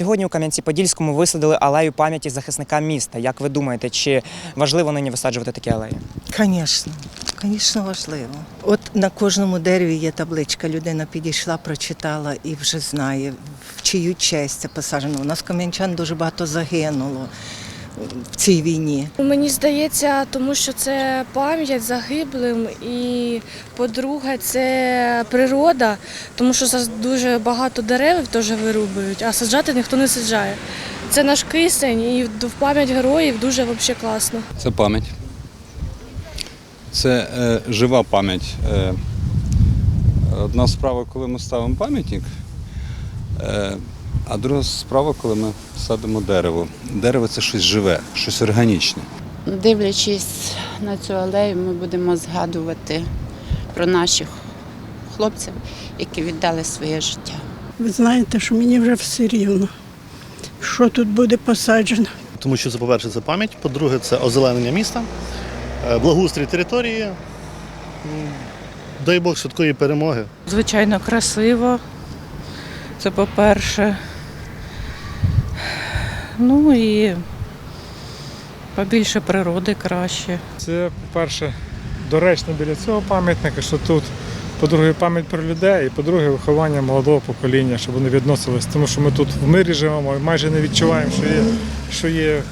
Сьогодні у Кам'янці-Подільському висадили алею пам'яті захисника міста. Як ви думаєте, чи важливо нині висаджувати такі алеї? Звісно, звісно, важливо. От на кожному дереві є табличка. Людина підійшла, прочитала і вже знає, в чию честь це посаджено. У нас кам'янчан дуже багато загинуло в цій війні. Мені здається, тому що це пам'ять загиблим, і по-друге, це природа, тому що зараз дуже багато дерев теж вирубують, а саджати ніхто не саджає. Це наш кисень, і в пам'ять героїв дуже взагалі класно. Це пам'ять. Це е, жива пам'ять. Е, одна справа, коли ми ставимо пам'ятник, е, а друга справа, коли ми садимо дерево. Дерево це щось живе, щось органічне. Дивлячись на цю алею, ми будемо згадувати про наших хлопців, які віддали своє життя. Ви знаєте, що мені вже все рівно. Що тут буде посаджено? Тому що це, по-перше, це пам'ять, по-друге, це озеленення міста, е, благоустрій території. Дай Бог швидкої перемоги. Звичайно, красиво. Це по-перше. Ну і побільше природи краще. Це, по-перше, доречно біля цього пам'ятника, що тут, по-друге, пам'ять про людей, і по-друге, виховання молодого покоління, щоб вони відносились. Тому що ми тут в мирі живемо і майже не відчуваємо, що є, що є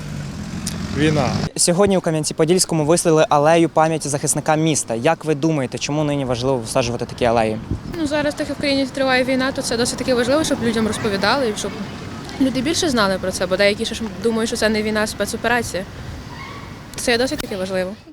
війна. Сьогодні у Кам'янці-Подільському вислили алею пам'яті захисника міста. Як ви думаєте, чому нині важливо висаджувати такі алеї? Ну зараз, так як в країні триває війна, то це досить таки важливо, щоб людям розповідали, і щоб люди більше знали про це, бо деякі ще думають, що це не війна, а спецоперація. Це досить таки важливо.